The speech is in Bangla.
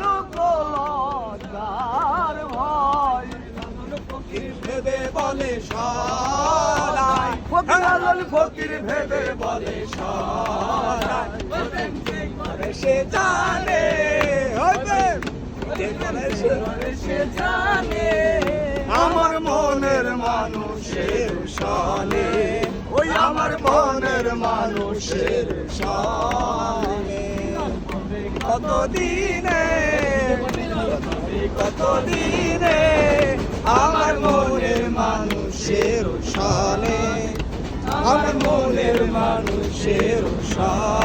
লোক ফকির ভেবে বলে সরাই ফকির বলে সে জানে সে জানে আমার মনের মানুষের সনে। ওই আমার মনের মানুষের সনে। কত দিনে কত দিনে আমার মনের মানুষের সালে আমার মনের মানুষের সনে